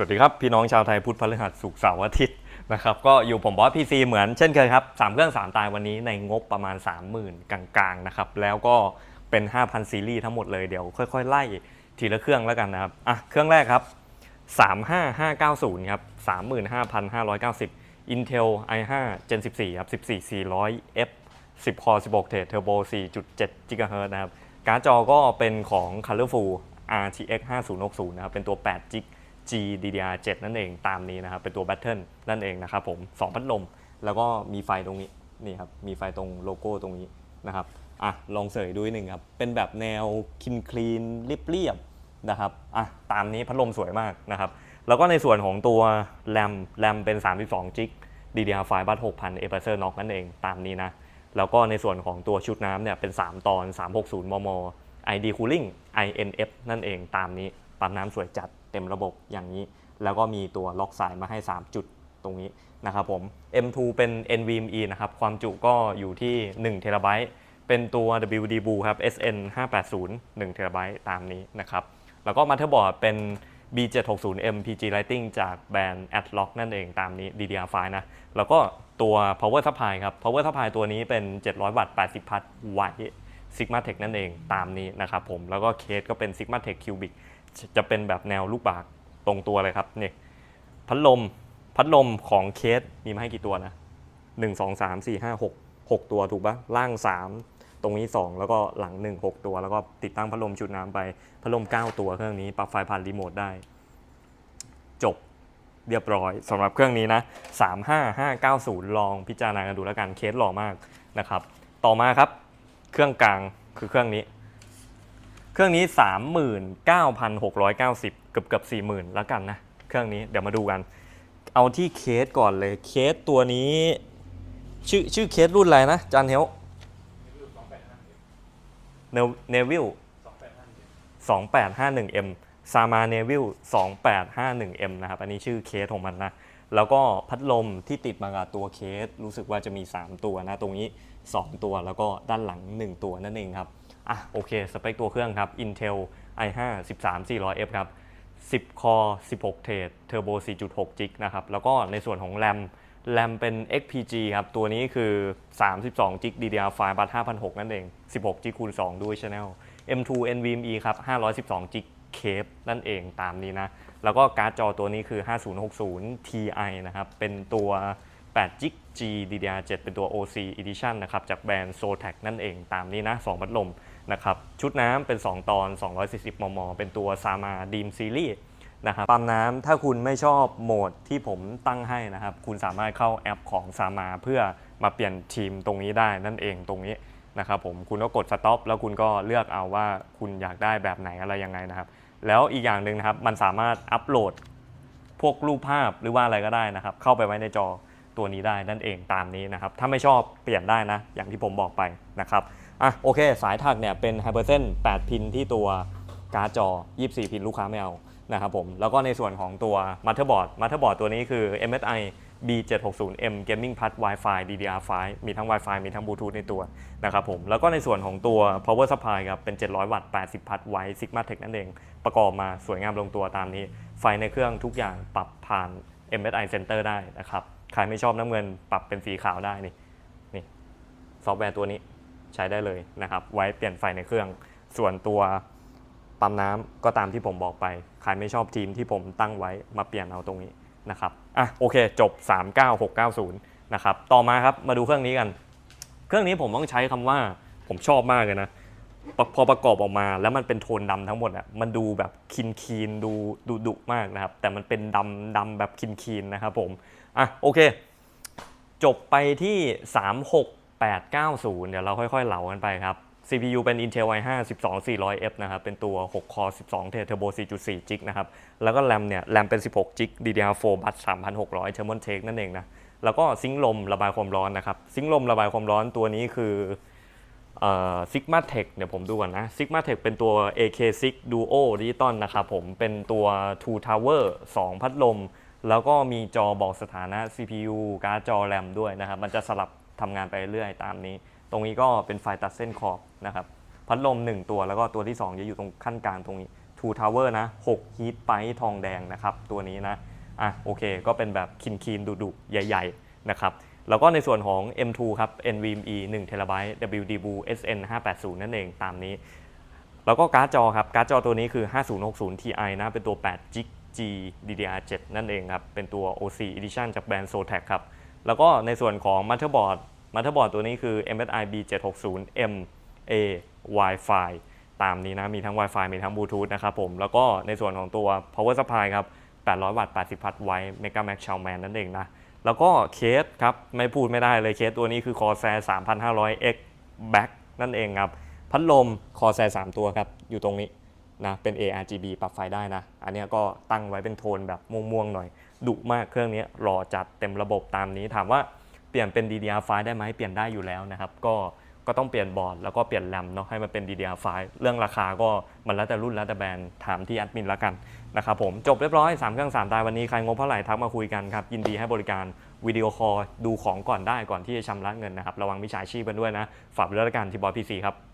วัสดีครับ พี่น้องชาวไทยพุทธพฤหัสศุกร์เสาร์อาทิตย์นะครับก็อยู่ผมบอสพีซีเหมือนเช่นเคยครับ3เครื่อง3ตายวันนี้ในงบประมาณ 30,000 กลางๆนะครับแล้วก็เป็น 5,000 ซีรีส์ทั้งหมดเลยเดี๋ยวค่อยๆ ไล่ทีละเครื่องแล้วกันนะครับอะเครื่องแรกครับ 35590 ครับ 35,590 Intel i5 Gen 14 ครับ 14400F 10 core 16 thread turbo 4.7 GHz นะครับการ์ดจอก็เป็นของ Colorful RTX 5060 นะครับเป็นตัว8 g GDDR7 นั่นเองตามนี้นะครับเป็นตัว Battle นั่นเองนะครับผม2พัดลม แล้วก็มีไฟตรงนี้นี่ครับมีไฟตรงโลโก้ตรงนี้นะครับอะลองเสยดูนิดหนึ่งครับเป็นแบบแนวคินคลีนเรียบๆนะครับอะตามนี้พัดลมสวยมากนะครับแล้วก็ในส่วนของตัวแรมแรมเป็น 32 g DDR5 บัต6,000 a p e r c e r Knox นั่นเองตามนี้นะแล้วก็ในส่วนของตัวชุดน้ำเนี่ยเป็น 3 ตอน 360 มม ID Cooling INF นั่นเองตามนี้ปั๊มน้ำสวยจัด เต็มระบบอย่างนี้ แล้วก็มีตัวล็อกสายมาให้ 3 จุดตรงนี้นะครับผม M2 เป็น NVMe นะครับความจุก็อยู่ที่1 t b เป็นตัว WD Blue ครับ SN 580 1 t b ตามนี้นะครับ แล้วก็มาเ t อร์บอร์ดเป็น B760M PG Lighting จากแบรนด์ Adlock นั่นเองตามนี้ DDR5 นะ แล้วก็ตัว Power Supply ครับ Power Supply ตัวนี้เป็น 700 วัตต์ 80 พัทไว Sigma Tech นั่นเองตามนี้นะครับผม แล้วก็เคสก็เป็น Sigma Tech Cubic จะเป็นแบบแนวลูกบากตรงตัวเลยครับนี่พัดลมพัดลมของเคสมีมาให้กี่ตัวนะ1 2 3 4 5 6 6ตัวถูกปะล่าง3ตรงนี้ 2 แล้วก็หลัง 1 6 ตัว แล้วก็ติดตั้งพัดลมชุดน้ำไปพัดลม 9 ตัวเครื่องนี้ปรับไฟผ่านรีโมทได้ จบเรียบร้อยสำหรับเครื่องนี้นะ 35590 ลองพิจารณากันดูแล้วกันเคสหล่อมากนะครับ ต่อมาครับ เครื่องกลางคือเครื่องนี้ เครื่องนี้ 39,690 เกือบเกือบ40,000 แล้วกันนะ เครื่องนี้เดี๋ยวมาดูกัน เอาที่เคสก่อนเลยเคสตัวนี้ ชื่อชื่อเคสรุ่นอะไรนะจานเฮลเนวิล 2851M ซามาเนวิล 2851M นะครับ อันนี้ชื่อเคสของมันนะ แล้วก็พัดลมที่ติดมากับตัวเคส รู้สึกว่าจะมี 3 ตัวนะ ตรงนี้ 2 ตัวแล้วก็ด้านหลัง 1 ตัวนั่นเองครับ อะโอเค สเปคตัวเครื่องครับ Intel i5 13400F ครับ 10 core 16 thread turbo 4.6 g นะครับ แล้วก็ในส่วนของ RAM RAM เป็น XPG ครับ ตัวนี้คือ 32 g DDR5 บัต5,600นั่นเอง 16 g คูณ 2 ด้วย Channel M2 NVMe ครับ 512 g Cape นั่นเองตามนี้นะ แล้วก็การ์ดจอตัวนี้คือ 5060 Ti นะครับ เป็นตัว 8 g G DDR7 เป็นตัว OC Edition นะครับ จากแบรนด์ Zotac นั่นเองตามนี้นะ2พัดลมนะครับ ชุดน้ำเป็น 2 ตอน 240 มม เป็นตัว Sama Dream Series นะครับปั๊มน้ำถ้าคุณไม่ชอบโหมดที่ผมตั้งให้นะครับ คุณสามารถเข้าแอปของ Sama เพื่อมาเปลี่ยนทีมตรงนี้ได้นั่นเองตรงนี้นะครับผมคุณก็กด stop แล้วคุณก็เลือกเอาว่าคุณอยากได้แบบไหนอะไรยังไงนะครับ แล้วอีกอย่างหนึ่งนะครับมันสามารถอัปโหลดพวกรูปภาพหรือว่าอะไรก็ได้นะครับ เข้าไปไว้ในจอ ตัวนี้ได้นั่นเองตามนี้นะครับถ้าไม่ชอบเปลี่ยนได้นะ อย่างที่ผมบอกไปนะครับอะโอเค สายถักเนี่ยเป็น h y p e r s e n 8 พินที่ตัวการ์ดจอ 24 พินลูกค้าไม่เอานะครับผมแล้วก็ในส่วนของตัว motherboard motherboard ตัวนี้คือ MSI B760M Gaming Plus Wi-Fi DDR5 มีทั้ง Wi-Fi มีทั้งบลูทูธในตัวนะครับผม แล้วก็ในส่วนของตัว power supply ครับเป็น 700 วัตต์ 80 พัทไว Sigma Tech นั่นเอง ประกอบมาสวยงามลงตัวตามนี้ ไฟในเครื่องทุกอย่างปรับผ่าน MSI Center ได้นะครับ ใครไม่ชอบน้ำเงินปรับเป็นสีขาวได้นี่นี่ซอฟต์แวร์ตัวนี้ใช้ได้เลยนะครับ ไว้เปลี่ยนไฟในเครื่อง ส่วนตัวปั๊มน้ำก็ตามที่ผมบอกไป ใครไม่ชอบทีมที่ผมตั้งไว้มาเปลี่ยนเอาตรงนี้นะครับอะโอเคจบ 39690 นะครับ ต่อมาครับมาดูเครื่องนี้กัน เครื่องนี้ผมต้องใช้คำว่าผมชอบมากเลยนะ พอประกอบออกมาแล้วมันเป็นโทนดำทั้งหมดอะมันดูแบบคินคีนดูดุดุมากนะครับ แต่มันเป็นดำดำแบบคินคีนนะครับผมอะโอเค จบไปที่ 36890 เดี๋ยวเราค่อยๆ เหลากันไปครับ CPU เป็น Intel i5 12400F นะครับ เป็นตัว6 core 12 t Turbo 4.4 g นะครับ แล้วก็ RAM เนี่ย RAM เป็น 16 g DDR4 บัส3600 Thermal Take นั่นเองนะ แล้วก็ซิงค์ลมระบายความร้อนนะครับ ซิงค์ลมระบายความร้อนตัวนี้คือ ซิกมาเทคเดี๋ยวผมดูก่อนนะ Sigma Tech เป็นตัว AK6 Duo Digital นะครับผมเป็นตัว Two Tower 2 พัดลม แล้วก็มีจอบอกสถานะ CPU การ์ดจอ RAM ด้วยนะครับ มันจะสลับทำงานไปเรื่อยตามนี้ ตรงนี้ก็เป็นไฟตัดเส้นขอบนะครับ พัดลม 1 ตัวแล้วก็ตัวที่ 2 จะอยู่ตรงขั้นกลางตรงนี้ Two Tower นะ6 Heat p i ทองแดงนะครับ ตัวนี้นะอะโอเค ก็เป็นแบบคินคีนดุดๆใหญ่ ๆ นะครับ แล้วก็ในส่วนของ M2 ครับ NVMe 1 TB WD Blue SN 580 นั่นเองตามนี้ แล้วก็การ์ดจอครับ การ์ดจอตัวนี้คือ 5060 Ti นะ เป็นตัว8 g G DDR7 นั่นเองครับ เป็นตัว OC Edition จากแบรนด์ Zotac ครับ แล้วก็ในส่วนของ Motherboard Motherboard ตัวนี้คือ MSI B760M A Wi-Fi ตามนี้นะ มีทั้ง Wi-Fi มีทั้ง Bluetooth นะครับผม แล้วก็ในส่วนของตัว Power Supply ครับ 800 วัตต์ 80 พัทไว้ Mega Max Showman นั่นเองนะ แล้วก็เคสครับ ไม่พูดไม่ได้เลยเคสตัวนี้คือ Corsair 3500X Back นั่นเองครับ พัดลม Corsair 3 ตัวครับ อยู่ตรงนี้นะเป็น ARGB ปรับไฟได้นะ อันนี้ก็ตั้งไว้เป็นโทนแบบม่วงๆหน่อยดุมากเครื่องนี้รอจัดเต็มระบบตามนี้ ถามว่าเปลี่ยนเป็น DDR5 ได้ไหมเปลี่ยนได้อยู่แล้วนะครับ ก็ ก็ต้องเปลี่ยนบอร์ดแล้วก็เปลี่ยนแรมเนาะให้มันเป็น DDR5 เรื่องราคาก็มันแล้วแต่รุ่นแล้วแต่แบรนด์ถามที่แอดมินละกันนะครับผมจบเรียบร้อย 3 เครื่อง 3 ตายวันนี้ ใครงบเท่าไหร่ทักมาคุยกันครับ ยินดีให้บริการวิดีโอคอลดูของก่อนได้ก่อนที่จะชำระเงินนะครับ ระวังมิจฉาชีพกันด้วยนะ ฝากด้วยละกันที่บอยพีซีครับ